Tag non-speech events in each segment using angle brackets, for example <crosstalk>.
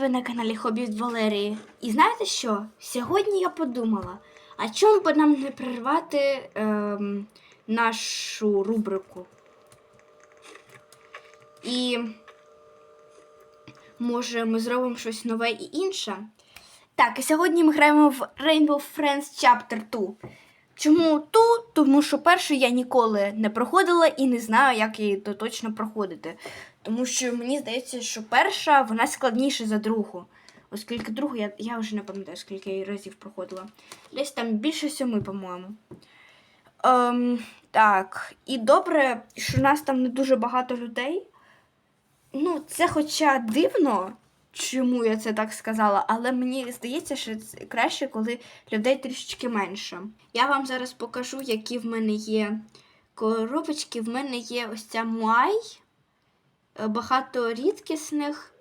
ви на каналі Хобі від Валерії. І знаєте що? Сьогодні я подумала, а чому б нам не прервати ем, нашу рубрику? І може ми зробимо щось нове і інше. Так, і сьогодні ми граємо в Rainbow Friends Chapter 2. Чому ту? Тому що першу я ніколи не проходила і не знаю, як її то точно проходити. Тому що мені здається, що перша вона складніша за другу. Оскільки другу я, я вже не пам'ятаю, скільки я разів проходила. Десь там більше сьоми, по-моєму. Ем, так, і добре, що нас там не дуже багато людей. Ну, це хоча дивно, чому я це так сказала, але мені здається, що це краще, коли людей трішечки менше. Я вам зараз покажу, які в мене є коробочки. В мене є ось ця Муай, багато рідкісних.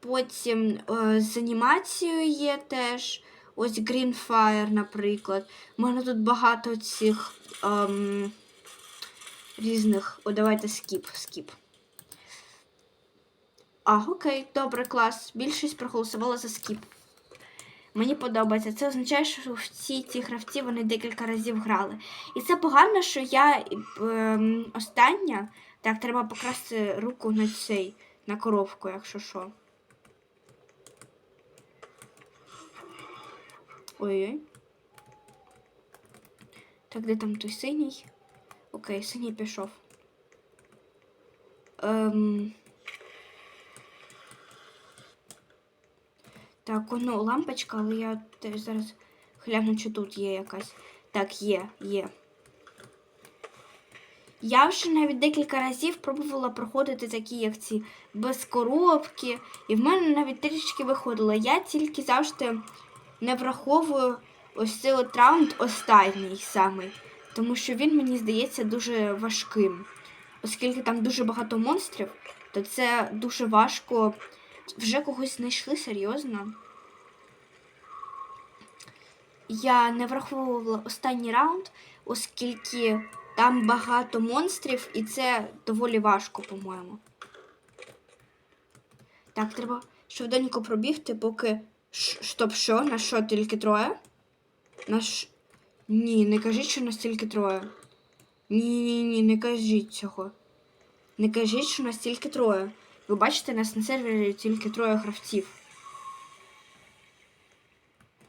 Потім е, з анімацією є теж. Ось Greenfire, наприклад. У мене тут багато цих ем, різних. О, давайте скіп, скіп. А, окей, добре, клас. Більшість проголосувала за скіп. Мені подобається. Це означає, що всі ці гравці вони декілька разів грали. І це погано, що я ем, остання. Так, треба покрасти руку на цей, на коровку, якщо що. Ой-ой. Так, де там той синій? Окей, синій пішов. Ем... Так, воно лампочка, але я теж зараз гляну, чи тут є якась. Так, є, є. Я вже навіть декілька разів пробувала проходити такі, як ці без коробки, і в мене навіть трішки виходило. Я тільки завжди не враховую ось цей от раунд останній самий, тому що він мені здається дуже важким. Оскільки там дуже багато монстрів, то це дуже важко. Вже когось знайшли серйозно. Я не враховувала останній раунд, оскільки там багато монстрів, і це доволі важко, по-моєму. Так, треба швиденько пробігти, поки. Ш- Стоп, що? На що тільки троє? На ш... Ні, не кажіть, що нас тільки троє. Ні, ні, ні, не кажіть цього. Не кажіть, що нас тільки троє. Ви бачите, нас на сервері тільки троє гравців.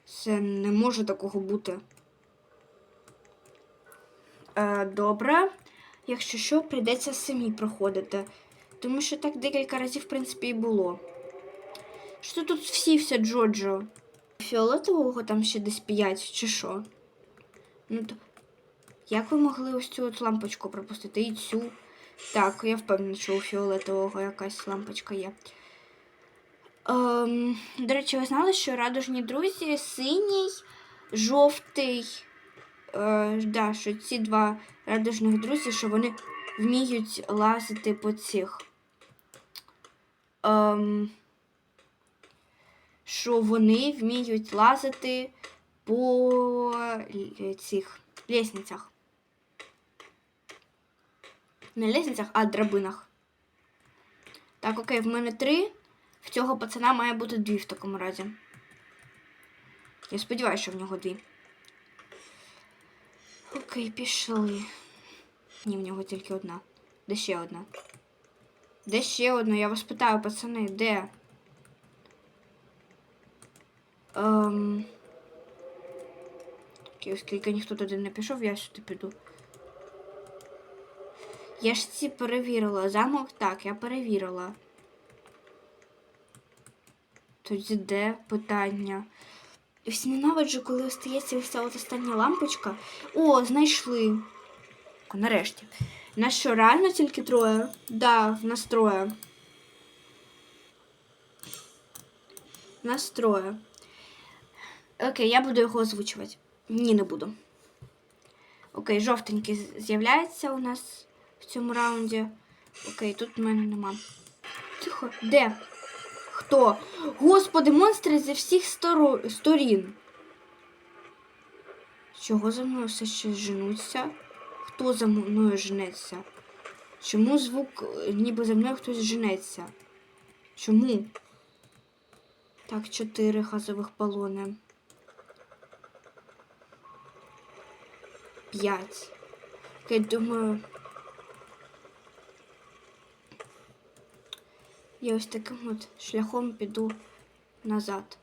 Це не може такого бути. Е, добре. Якщо що, прийдеться самі проходити. Тому що так декілька разів, в принципі, і було. Що тут всі все Джоджо? Фіолетового там ще десь 5 чи що? Ну то. Як ви могли ось цю от лампочку пропустити? І цю. Так, я впевнена, що у фіолетового якась лампочка є. Ем, до речі, ви знали, що радужні друзі синій, жовтий. Е, да, що ці два радужних друзі, що вони вміють лазити по цих. Ем, що вони вміють лазити по цих лісницях. Не лісницях, а драбинах. Так, окей, в мене три. В цього пацана має бути дві в такому разі. Я сподіваюся, що в нього дві. Окей, пішли. Ні, в нього тільки одна. Де ще одна? Де ще одна? Я вас питаю, пацани, де? Ем... Оскільки ніхто туди не пішов, я сюди піду. Я ж ці перевірила. Замок так, я перевірила. Тоді де питання? Ось ненавиджу, коли остається ця от остання лампочка. О, знайшли. Нарешті. Нас що, реально тільки троє? Да, нас троє. Нас троє. Окей, я буду його озвучувати. Ні, не буду. Окей, жовтенький з'являється у нас в цьому раунді. Окей, тут в мене нема. Тихо, де? Хто? Господи, монстри зі всіх сторо- сторін. Чого за мною все ще женуться? Хто за мною женеться? Чому звук, ніби за мною хтось женеться? Чому? Так, чотири газових балони. П'ять. Я думаю. Я ось таким от шляхом піду назад.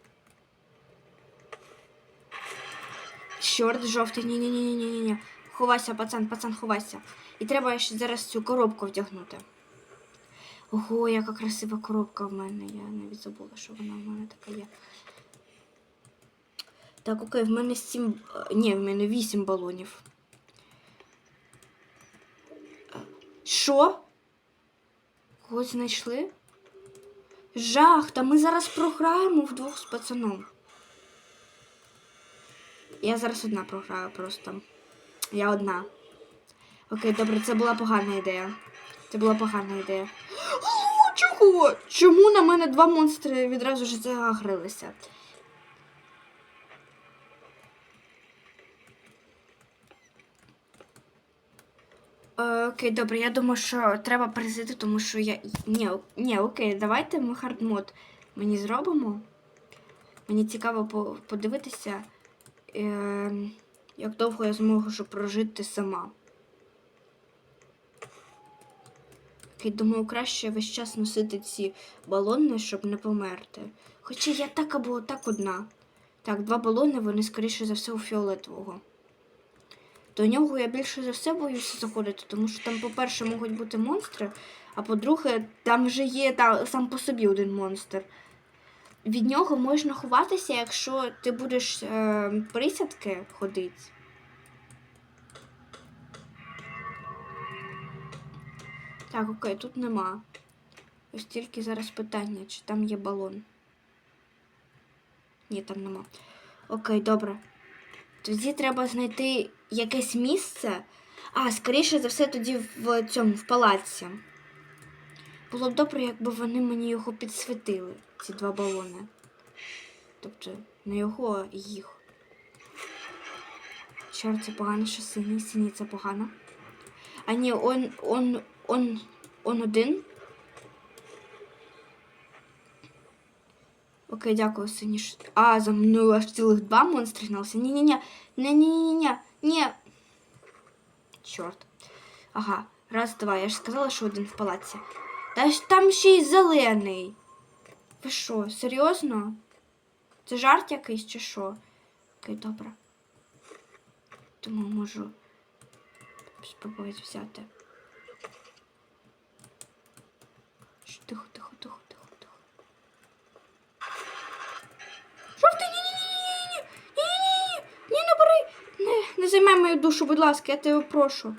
Чорт жовтий, ні ні ні ні ні ні Ховайся, пацан, пацан, ховайся. І треба ще зараз цю коробку вдягнути. Ого, яка красива коробка в мене. Я навіть забула, що вона в мене така є. Так, окей, в мене сім. е, Ні, в мене вісім балонів. Е, Що? Когось знайшли? Жах, та ми зараз програємо вдвох з пацаном. Я зараз одна програю просто. Я одна. Окей, добре, це була погана ідея. Це була погана ідея. <gasps> О, чого? Чому на мене два монстри відразу ж загрилися? Окей, добре, я думаю, що треба перезайти, тому що я. Ні, ні, окей, давайте ми хардмод мені зробимо. Мені цікаво подивитися, е, як довго я зможу прожити сама. Окей, думаю, краще весь час носити ці балони, щоб не померти. Хоча я так або так одна. Так, два балони, вони скоріше за все у фіолетового. До нього я більше за все боюся заходити, тому що там, по-перше, можуть бути монстри, а по-друге, там вже є та, сам по собі один монстр. Від нього можна ховатися, якщо ти будеш е, присядки ходити. Так, окей, тут нема. Ось тільки зараз питання, чи там є балон. Ні, там нема. Окей, добре. Тоді треба знайти якесь місце. А, скоріше за все, тоді в цьому в палаці. Було б добре, якби вони мені його підсвітили, ці два балони. Тобто не його, а їх. Чорт, це погано, що синій, синій це погано. А ні, он, он, он, он один. Окей, дякую, синій. А, за мною аж цілих два монстри гналися. Ні-ні-ні. Ні-ні-ні-ні. Ні. Чорт. Ага, раз, два. Я ж сказала, що один в палаці. Та ж там ще й зелений. Ви що, серйозно? Це жарт якийсь чи що? Окей, добре. Тому можу спробувати взяти. Тихо, тихо, тихо, тихо, Не, займай мою душу, будь ласка, я тебе прошу.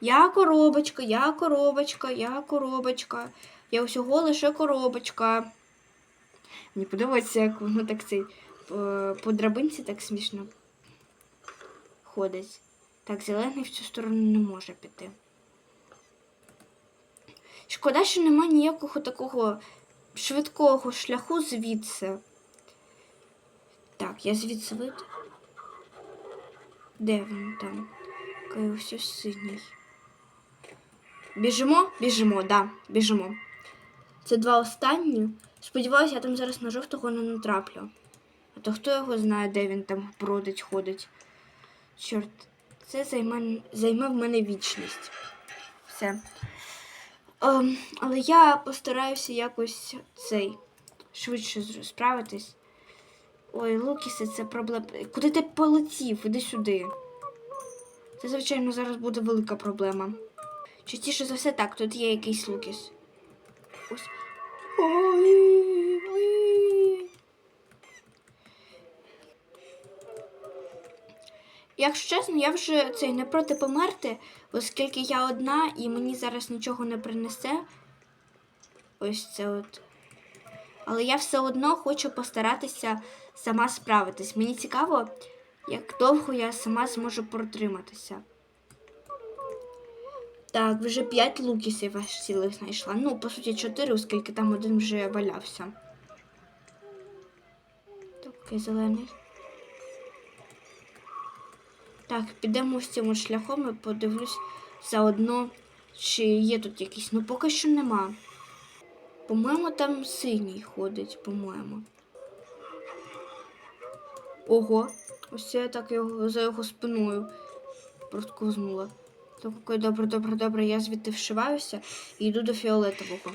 Я коробочка, я коробочка, я коробочка. Я усього лише коробочка. Мені подобається, як воно так цей по, драбинці так смішно ходить. Так, зелений в цю сторону не може піти. Шкода, що нема ніякого такого швидкого шляху звідси. Так, я звідси вийду. Де він там? Ось синій. Біжимо? Біжимо, да, біжимо. Це два останні. Сподіваюся, я там зараз на жовтого не натраплю. А то хто його знає, де він там бродить, ходить. Чорт, це займе, займе в мене вічність. Все. Ем, але я постараюся якось цей швидше справитись. Ой, Лукісе, це проблема. Куди ти полетів? Іди сюди. Це, звичайно, зараз буде велика проблема. Частіше за все так, тут є якийсь Лукіс. Ось. Ой, ой. Якщо чесно, я вже цей не проти померти, оскільки я одна і мені зараз нічого не принесе. Ось це от. Але я все одно хочу постаратися сама справитись. Мені цікаво, як довго я сама зможу протриматися. Так, вже 5 лукісів аж цілих знайшла. Ну, по суті, 4, оскільки там один вже валявся. Такий зелений. Так, підемо ось цим шляхом і подивлюсь заодно, чи є тут якісь. Ну, поки що нема. По-моєму, там синій ходить, по-моєму. Ого, ось я так його за його спиною проскузнула. Так, окей, добре, добре, добре, я звідти вшиваюся і йду до фіолетового.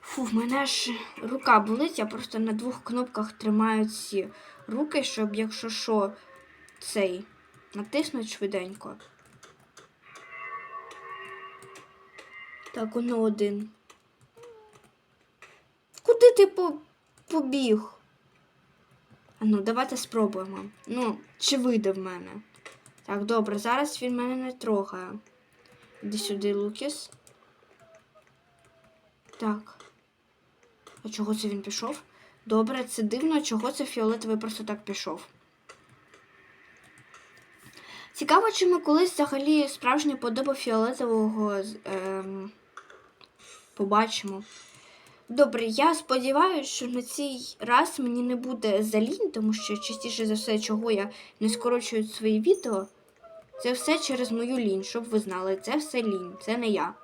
Фу, в мене ж рука болить, я просто на двох кнопках тримаю ці руки, щоб, якщо що, цей натиснуть швиденько. Так, воно один. Куди ти по- побіг? А ну, давайте спробуємо. Ну, чи вийде в мене? Так, добре, зараз він мене не трогає. Іди сюди, Лукіс. Так. А чого це він пішов? Добре, це дивно, чого це фіолетовий просто так пішов. Цікаво, чи ми колись взагалі справжню подобу фіолетового ем, побачимо. Добре, я сподіваюся, що на цей раз мені не буде залінь, тому що частіше за все, чого я не скорочую свої відео, це все через мою лінь, щоб ви знали, це все лінь, це не я.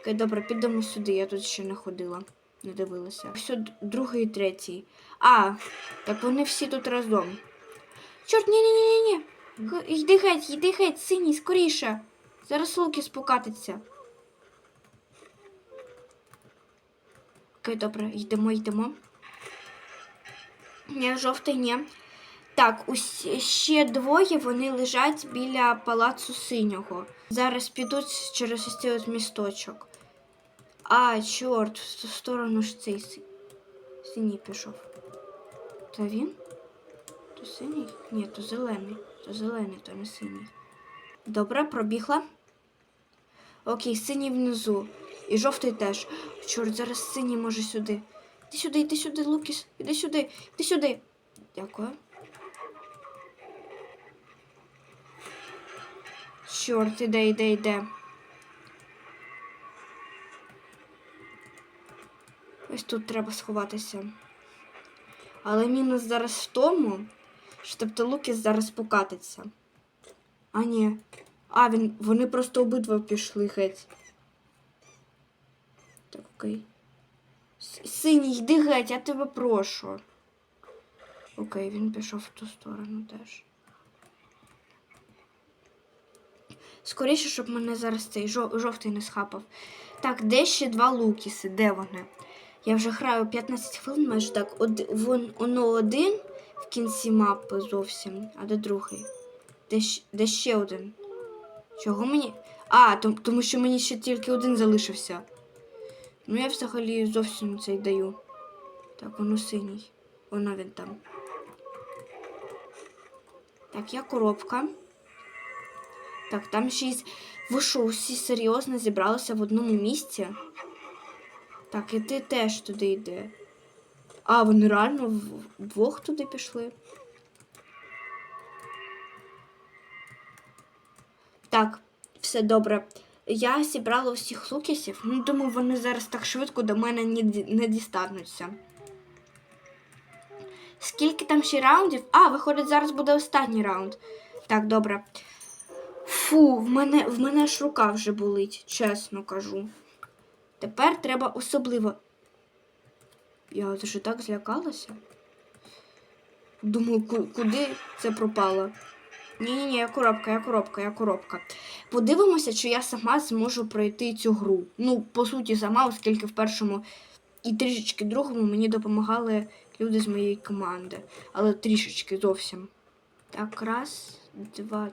Окей, добре, підемо сюди, я тут ще не ходила, не дивилася. Все, другий і третій. А, так вони всі тут разом. Чорт, ні, ні, ні, ні, ні. Йди геть, йди геть, синій, скоріше. Зараз Луки спокатиться. Окей, добре, йдемо, йдемо. Ні, жовтий ні. Так, ще двоє вони лежать біля палацу синього. Зараз підуть через ось цей місточок. А, чорт, в ту сторону ж цей си- синій пішов. Та він? То синій? Ні, то зелений. То зелений, то не синій. Добре, пробігла. Окей, синій внизу. І жовтий теж. Чорт, зараз синій може сюди. Іди сюди, іди сюди, Лукіс. Іди сюди, іди сюди. Дякую. Чорт, іде, іде, іде. Ось тут треба сховатися. Але мінус зараз в тому, що тобто Лукіс зараз покатиться. А ні. А, він, вони просто обидва пішли геть. Окей. Синій, йди геть, я тебе прошу. Окей, він пішов в ту сторону теж. Скоріше, щоб мене зараз цей жовтий не схапав. Так, де ще два лукіси? Де вони? Я вже граю 15 хвилин, майже так. Од, вон, воно один в кінці мапи зовсім, а де другий? Де, де ще один? Чого мені? А, том- тому що мені ще тільки один залишився. Ну, я взагалі зовсім цей даю. Так, воно синій. Воно він там. Так, я коробка. Так, там шість. Ви що, всі серйозно зібралися в одному місці? Так, і ти теж туди йди. А, вони реально вдвох туди пішли. Так, все добре. Я зібрала усіх лукісів. Ну, думаю, вони зараз так швидко до мене не, дістануться. Скільки там ще раундів? А, виходить, зараз буде останній раунд. Так, добре. Фу, в мене, в мене ж рука вже болить, чесно кажу. Тепер треба особливо. Я вже так злякалася. Думаю, куди це пропало? Ні-ні-ні, я коробка, я коробка, я коробка. Подивимося, чи я сама зможу пройти цю гру. Ну, по суті, сама, оскільки в першому і трішечки другому мені допомагали люди з моєї команди. Але трішечки зовсім. Так, раз, два,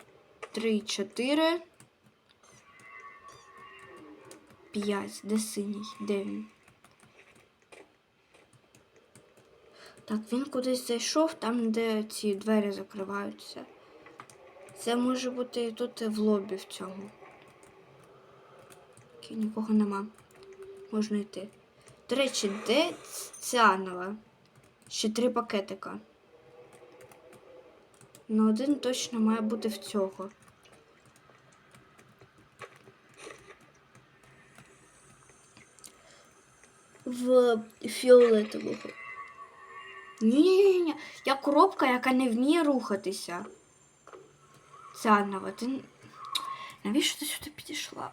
три, чотири. П'ять. Де синій? Де він? Так, він кудись зайшов, там, де ці двері закриваються. Це може бути і тут в лобі в цьому. Окей, нікого нема. Можна йти. До речі, де ця нова? Ще три пакетика. Ну, один точно має бути в цього. В фіолетового. Ні-ні-ні, я коробка, яка не вміє рухатися. Ця нова, ти Навіщо ти сюди підійшла?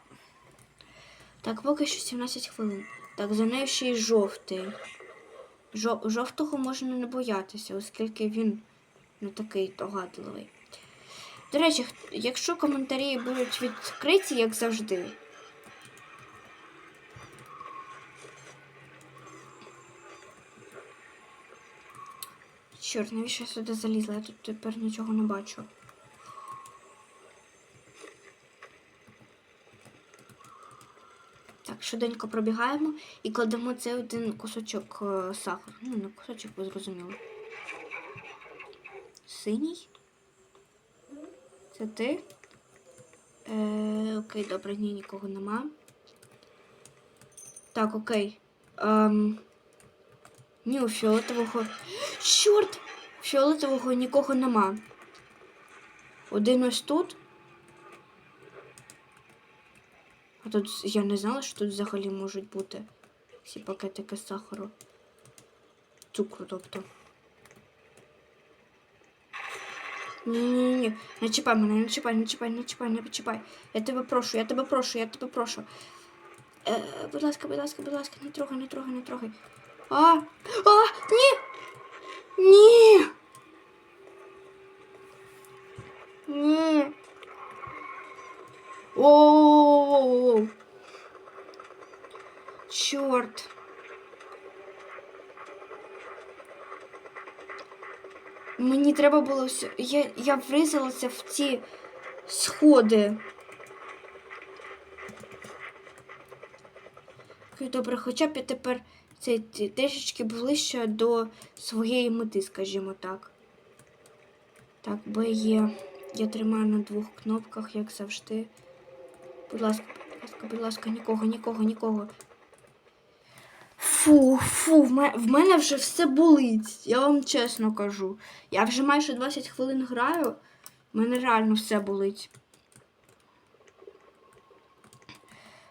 Так, поки що 17 хвилин. Так, за нею ще й жовтий. Жо- жовтого можна не боятися, оскільки він не такий догадливий. До речі, якщо коментарі будуть відкриті, як завжди. Чорт, навіщо я сюди залізла? Я тут тепер нічого не бачу. Так, швиденько пробігаємо і кладемо цей один кусочок е, сахару. Ну, не кусочок, ви зрозуміли. Синій? Це ти? Е, окей, добре, ні, нікого нема. Так, окей. Ем, ні, у фіолетового. Чорт! Фіолетового нікого нема. Один ось тут. А тут я не знала, що тут взагалі можуть бути всі пакетики сахару. Цукру, тобто. Ні-ні-ні, не чіпай мене, не чіпай, не чіпай, не чіпай, не чіпай. Я тебе прошу, я тебе прошу, я тебе прошу. Е, будь ласка, будь ласка, будь ласка, не трогай, не трогай, не трогай. А! А! Ні! Ні! Ні! Оу! Чорт! Мені треба було все. Я, я врізалася в ці сходи. Добре, хоча б я тепер це ті- трішечки ближче до своєї мети, скажімо так. Так, Б є. Я тримаю на двох кнопках, як завжди. Будь ласка, будь ласка, будь ласка, нікого, нікого, нікого. Фу, фу, в мене, вже все болить. Я вам чесно кажу. Я вже майже 20 хвилин граю. В мене реально все болить.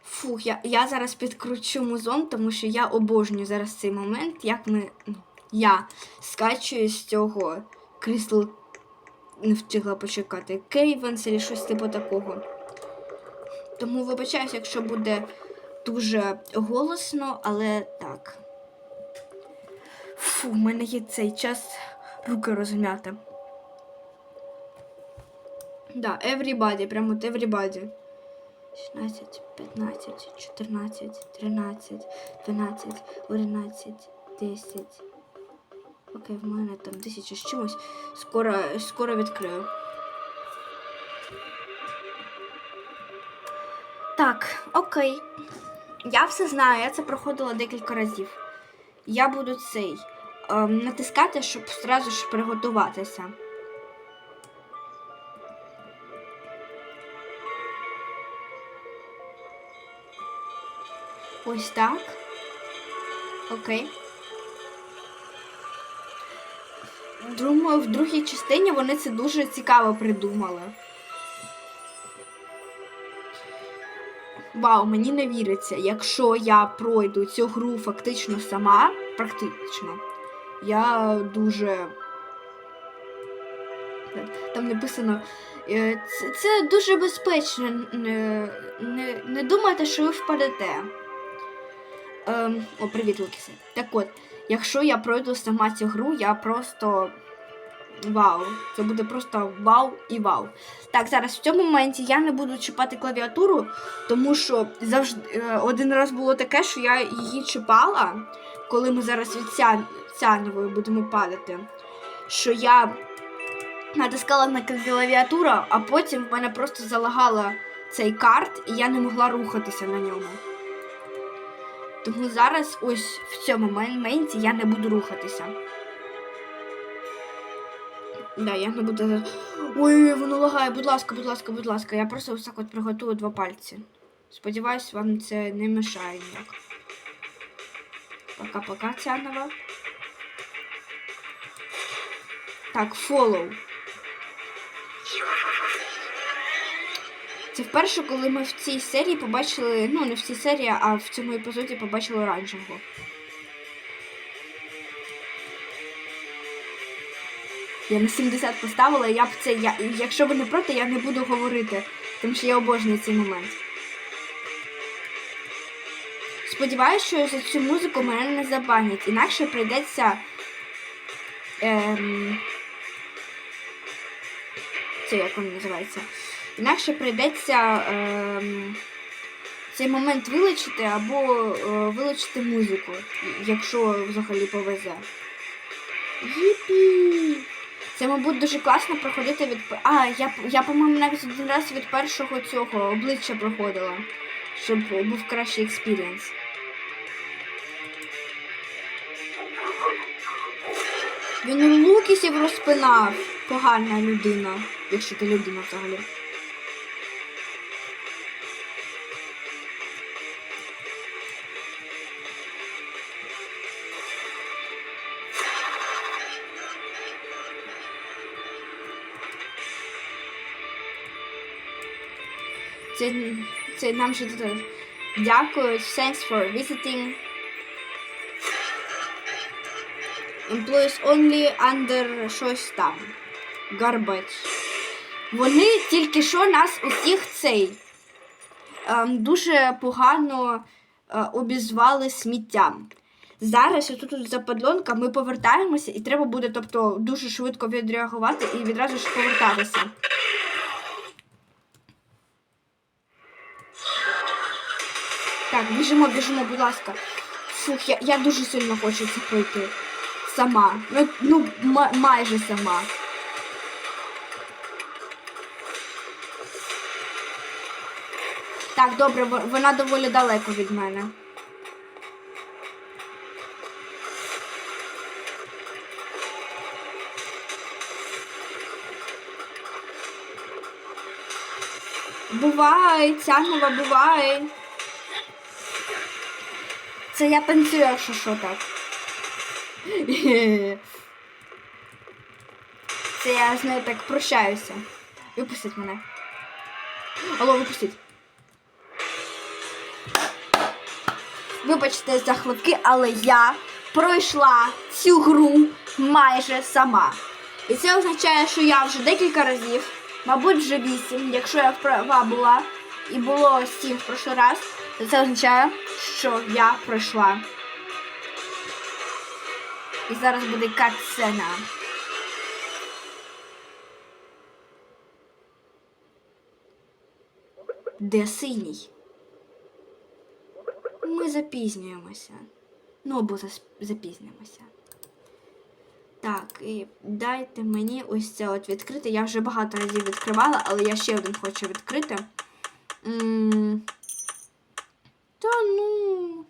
Фух, я, я зараз підкручу музон, тому що я обожнюю зараз цей момент, як ми. ну, Я скачую з цього крісла. Не встигла почекати. Кейвенс або щось типу такого. Тому вибачаюсь, якщо буде дуже голосно, але так. Фу, в мене є цей час руки розм'яти. Да, everybody, прямо от everybody. 16, 15, 14, 13, 12, 11, 10. Окей, в мене там тисяча з чимось. Скоро, скоро відкрию. Так, окей. Я все знаю, я це проходила декілька разів. Я буду цей ем, натискати, щоб одразу ж приготуватися. Ось так. Окей. Думаю, в другій частині вони це дуже цікаво придумали. Вау, мені не віриться, якщо я пройду цю гру фактично сама, практично, я дуже. Там написано, е, це, це дуже безпечно. Не, не, не думайте, що ви впадете. Ем, о, привіт, Лукісе. Так от, якщо я пройду сама цю гру, я просто. Вау! Це буде просто вау і вау. Так, зараз в цьому моменті я не буду чіпати клавіатуру, тому що завжди е, один раз було таке, що я її чіпала, коли ми зараз від ця, цянової будемо падати. Що я натискала на клавіатуру, а потім в мене просто залагала цей карт, і я не могла рухатися на ньому. Тому зараз ось в цьому моменті я не буду рухатися. Да, я не буду. Ой, воно лагає, будь ласка, будь ласка, будь ласка. Я просто ось так от приготую два пальці. Сподіваюсь, вам це не мешає ніяк. Пока-пока, Цянова. Так, follow. Це вперше, коли ми в цій серії побачили, ну не в цій серії, а в цьому епізоді побачили оранжевого. Я на 70 поставила, я б це. Я, якщо ви не проти, я не буду говорити Тому що я обожнюю цей момент. Сподіваюсь, що за цю музику мене не забанять, інакше прийдеться. Ем... Це як воно називається? Інакше прийдеться ем... цей момент вилучити або е, вилучити музику, якщо взагалі повезе. Їпі! Це, мабуть, дуже класно проходити від. А, я, я по-моєму, навіть один раз від першого цього обличчя проходила, щоб був кращий експірієнс. Він лукісів розпинав. Погана людина, якщо ти людина взагалі. Це, це нам ще тут дякують. Thanks for visiting. Employees only under щось там. Garbage. Вони тільки що нас усіх цей ем, дуже погано е, обізвали сміттям. Зараз отут тут западлонка, ми повертаємося і треба буде, тобто, дуже швидко відреагувати і відразу ж повертатися. Так, біжимо, біжимо, будь ласка. Фух, я, я дуже сильно хочу це пройти. Сама. Ну, ну майже сама. Так, добре, вона доволі далеко від мене. Бувай, цянова, бувай. Це я танцюю, якщо що так. Це я з нею так прощаюся. Випустіть мене. Алло, випустіть. Вибачте за хлопки, але я пройшла цю гру майже сама. І це означає, що я вже декілька разів, мабуть, вже вісім, якщо я права була, і було сім в прошлий раз, це означає, що я пройшла. І зараз буде катсцена. Де синій? Ми запізнюємося. Ну, або запізнимося. Так, і дайте мені ось це от відкрити. Я вже багато разів відкривала, але я ще один хочу відкрити. м Та ну.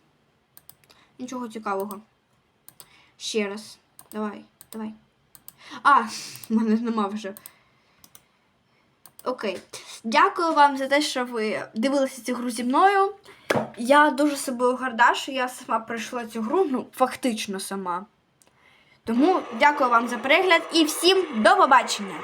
Нічого цікавого. Ще раз. Давай, давай. А, <laughs> в мене нема вже. Окей. Дякую вам за те, що ви дивилися цю гру зі мною. Я дуже собою горда, що я сама пройшла цю гру, ну, фактично сама. Тому дякую вам за перегляд і всім до побачення!